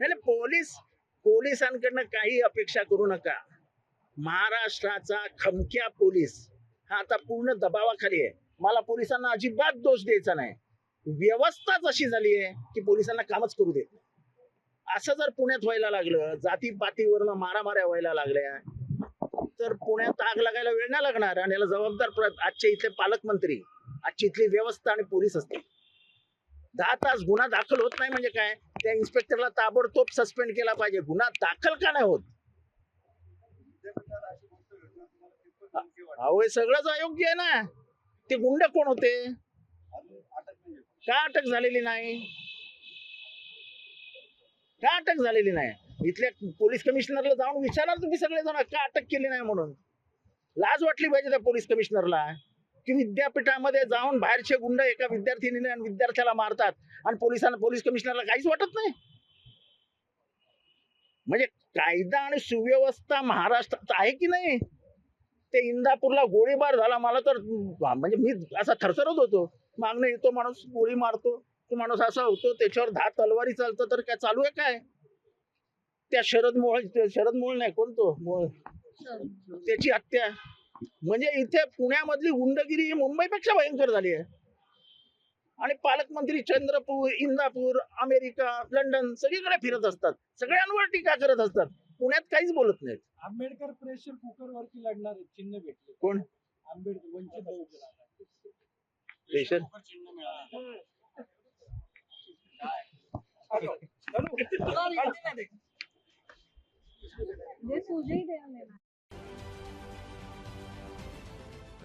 नाही पोलीस पोलिसांकडनं काही अपेक्षा करू नका. महाराष्ट्राचा खमक्या पोलीस हा आता पूर्ण दबावाखाली आहे. मला पोलिसांना अजिबात दोष द्यायचा नाही. व्यवस्थाच अशी झाली आहे की पोलिसांना कामच करू देत नाही. असं जर पुण्यात व्हायला लागलं जाती पातीवरनं मारामाऱ्या व्हायला लागल्या तर पुण्यात आग लागायला वेळ नाही लागणार आणि याला जबाबदार आजच्या आजचे इथले पालकमंत्री आजची इथली व्यवस्था आणि पोलीस असतील. दहा तास गुन्हा दाखल होत नाही म्हणजे काय? त्या इन्स्पेक्टरला ताबडतोब सस्पेंड केला पाहिजे. गुन्हा दाखल का नाही होत? अहो हे सगळंच अयोग्य आहे ना? ते गुंड कोण होते? का अटक झालेली नाही? का अटक झालेली नाही? इथल्या पोलीस कमिशनरला जाऊन विचारा तुम्ही सगळे जण का अटक केली नाही म्हणून? लाज वाटली पाहिजे त्या पोलीस कमिशनरला. की विद्यापीठामध्ये जाऊन बाहेरचे गुंड एका विद्यार्थिनीने आणि विद्यार्थ्याला मारतात आणि पोलिसांना पोलीस कमिशनरला काहीच वाटत नाही. म्हणजे कायदा आणि सुव्यवस्था महाराष्ट्रात आहे की नाही? ते इंदापूरला गोळीबार झाला. मला तर म्हणजे मी असा थरथरत होतो. मागणं येतो माणूस गोळी मारतो. तो माणूस असा होतो त्याच्यावर दहा तलवारी चालतं तर काय चालू आहे काय? त्या शरद मोळ शरद मोळ नाही कोण तो? मोळ त्याची हत्या. म्हणजे इथे पुण्यामधली गुंडगिरी ही मुंबईपेक्षा भयंकर झाली आहे. आणि पालकमंत्री चंद्रपूर इंदापूर अमेरिका लंडन सगळीकडे फिरत असतात. सगळ्यांवर टीका करत असतात. पुण्यात काहीच बोलत नाहीत. आंबेडकर प्रेशर कुकर वरती लढणार चिन्ह भेटले. कोण? आंबेडकर वंचित बहुजन ही देना लेना